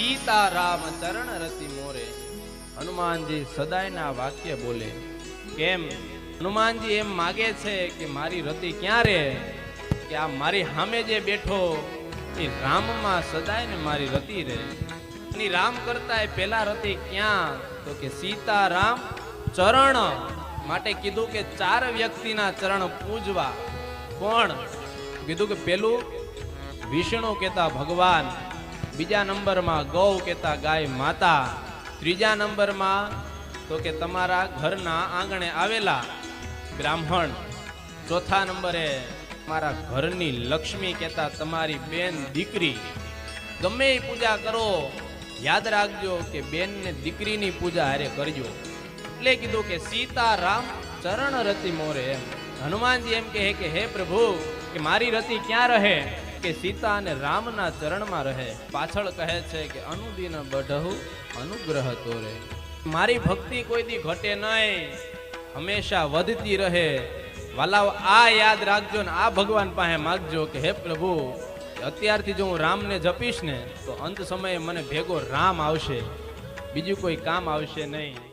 સીતારામ ચરણ રતિ મોરે. હનુમાનજી સદાયના વાક્ય બોલે, કેમ? હનુમાનજી એમ માગે છે કે મારી રતિ ક્યાં રે કે આ મારી સામે જે બેઠો, એ રામમાં સદાય ને મારી રતિ રે ની રામ કરતા પેલા રતિ ક્યાં? તો કે સીતારામ ચરણ. માટે કીધું કે ચાર વ્યક્તિના ચરણ પૂજવા. કોણ કીધું કે પેલું વિષ્ણુ કહેતા ભગવાન બીજા નંબરમાં ગૌ કહેતા ગાય માતા. ત્રીજા નંબરમાં તો કે તમારા ઘરના આંગણે આવેલા બ્રાહ્મણ. ચોથા નંબરે તમારા ઘરની લક્ષ્મી કહેતા તમારી બેન દીકરી. ગમે પૂજા કરો, યાદ રાખજો કે બેન ને દીકરીની પૂજા હારે કરજો. એટલે કીધું કે સીતા રામ ચરણ રતિ મોરે એમ. હનુમાનજી એમ કહે કે હે પ્રભુ, કે મારી રતિ ક્યાં રહે? કે સીતા અને રામના ચરણમાં રહે. પાછળ કહે છે કે, અનુદિન બઢહુ, અનુગ્રહ તોરે. મારી ભક્તિ કોઈ દી ઘટે નહીં, હંમેશા વધતી રહે. વાલાઓ આ યાદ રાખજો ને, આ ભગવાન પાસે માગજો કે, હે પ્રભુ, અત્યારથી જો હું રામને જપીશ ને, તો અંત સમયે મને ભેગો રામ આવશે. બીજું કોઈ કામ આવશે નહીં.